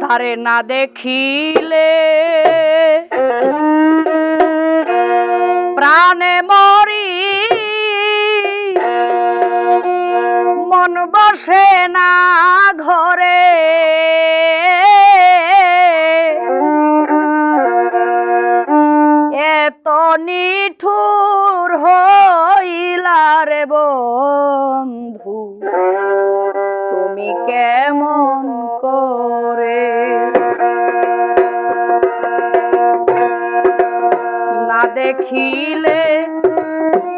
তারে না দেখিলে প্রাণে মরি, মন বসে না ঘরে এত নিঠুর হইলার বন্ধু, তুমি কেমন করে। না দেখিলে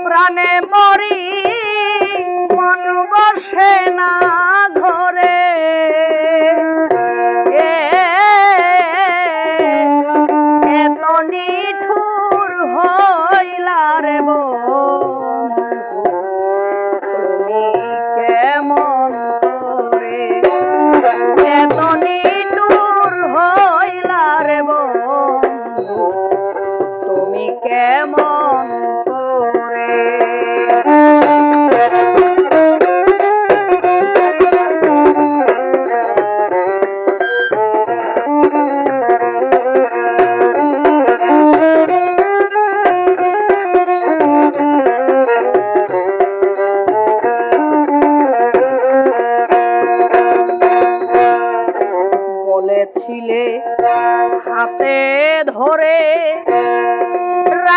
প্রাণে মরি মন বসে না ঘরে এত নিঠুর হইলার বন্ধু তুমি কেমন করে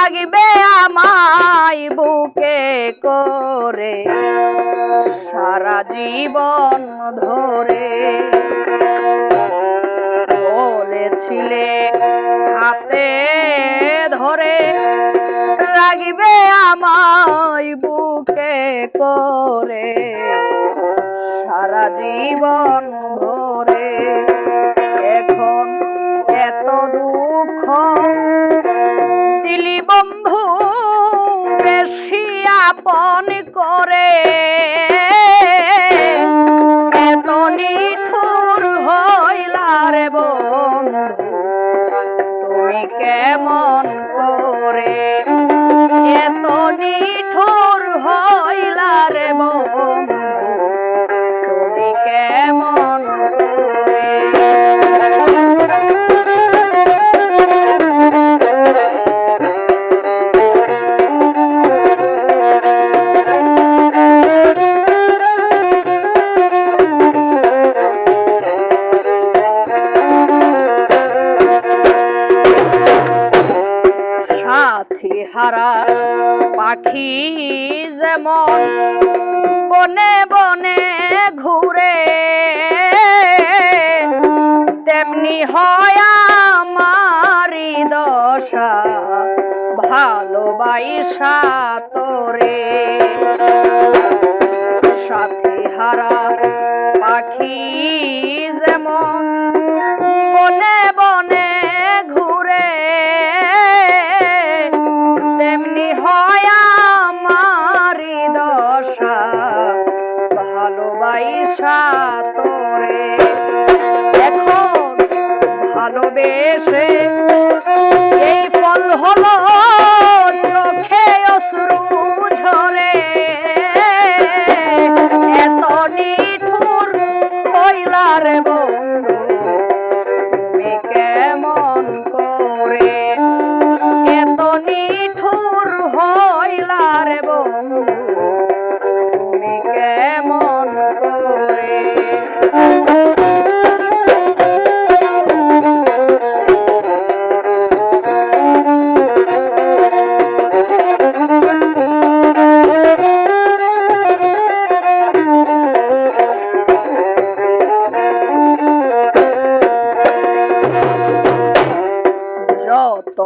রাগবে আমায় বুকে করে। সারা জীবন ধরে বলেছিলে, হাতে ধরে রাগবে আমায় বুকে করে। সারা জীবন ভরে বেশি আপন করে। এত নিঠুর হইলার বন্ধু তুমি কেমন করে? সাথী হারা পাখি যেমন বনে বনে ঘুরে, তেমনি হয় আমারি দশা ভালোবাইসা তোরে। সাথী হারা পাখি যেমন ভালোবাইসা তোরে। এখন ভালোবেসে এই পল হলো চোখে অশ্রু ঝরে। এত নিঠুর হইলার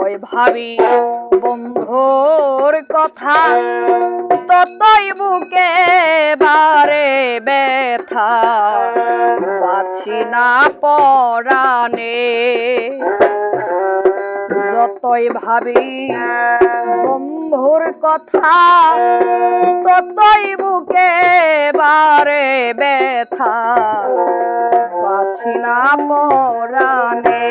যতই ভাবি। বন্ধুর কথা ততই বুকে বারে ব্যথা। পাচ্ছি না পরাণে। যতই ভাবি বন্ধুর কথা ততই বুকে বারে ব্যথা। পাচ্ছি না পরাণে।